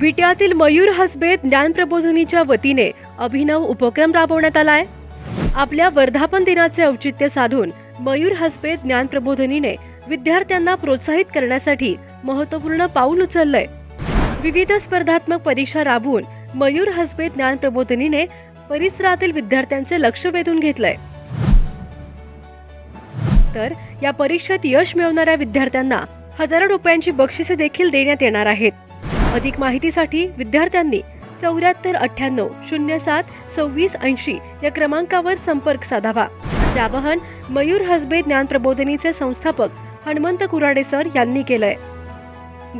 विट्यातील मयूर हसबे ज्ञानप्रबोधिनीच्या वतीने अभिनव उपक्रम राबवण्यात आलाय. आपल्या वर्धापन दिनाचे औचित्य साधून मयूर हसबे ज्ञानप्रबोधिनीने विद्यार्थ्यांना प्रोत्साहित करण्यासाठी महत्त्वपूर्ण पाऊल उचललंय. विविध स्पर्धात्मक परीक्षा राबवून मयूर हसबे ज्ञानप्रबोधिनीने परिसरातील विद्यार्थ्यांचे लक्ष वेधून घेतलंय. तर या परीक्षेत यश मिळवणाऱ्या विद्यार्थ्यांना हजारो रुपयांची बक्षिसे देखील देण्यात येणार आहेत. अधिक माहितीसाठी विद्यार्थ्यांनी चौऱ्याहत्तर अठ्ठ्याण्णव शून्य सात सव्वीस ऐंशी या क्रमांकावर संपर्क साधावा. असे आवाहन मयूर हसबे ज्ञान प्रबोधिनीचे संस्थापक हनुमंत कुराडे सर यांनी केलंय.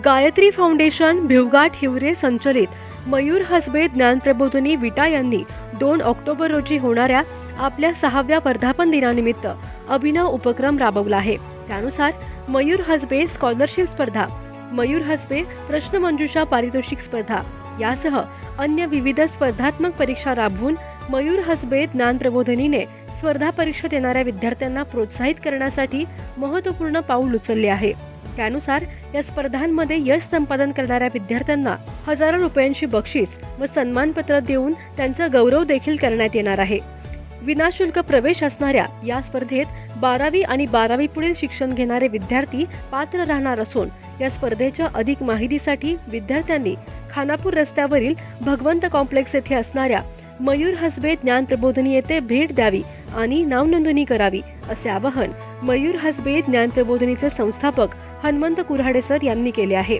गायत्री फाउंडेशन भिवघाट हिवरे संचलित मयूर हसबे ज्ञान प्रबोधिनी विटा यांनी दोन ऑक्टोबर रोजी होणाऱ्या आपल्या सहाव्या वर्धापन दिनानिमित्त अभिनव उपक्रम राबवला आहे. त्यानुसार मयूर हसबे स्कॉलरशिप स्पर्धा मयूर हसबे प्रश्नमंजुषा पारितोषिक स्पर्धा. यासह अन्य विविध स्पर्धात्मक परीक्षा राबवून मयूर हसबे ज्ञान प्रबोधनीने स्पर्धा परीक्षेत येणाऱ्या विद्यार्थ्यांना प्रोत्साहित करण्यासाठी महत्त्वपूर्ण पाऊल उचलले आहे. त्यानुसार या स्पर्धांमध्ये यश संपादन करणाऱ्या विद्यार्थ्यांना हजारो रुपयांची बक्षीस व सन्मानपत्र देऊन त्यांचा गौरव देखील करण्यात येणार आहे. विनाशुल्क प्रवेश असणाऱ्या या स्पर्धेत बारावी आणि बारावी पुढील शिक्षण घेणारे विद्यार्थी पात्र राहणार असून या स्पर्धेच्या अधिक माहितीसाठी विद्यार्थ्यांनी खानापूर रस्त्यावरील भगवंत कॉम्प्लेक्स येथे असणाऱ्या मयूर हसबे ज्ञान प्रबोधिनी येथे भेट द्यावी आणि नावनोंदणी करावी असे आवाहन मयूर हसबे ज्ञान प्रबोधिनीचे संस्थापक हनुमंत कुऱ्हाडे सर यांनी केले आहे.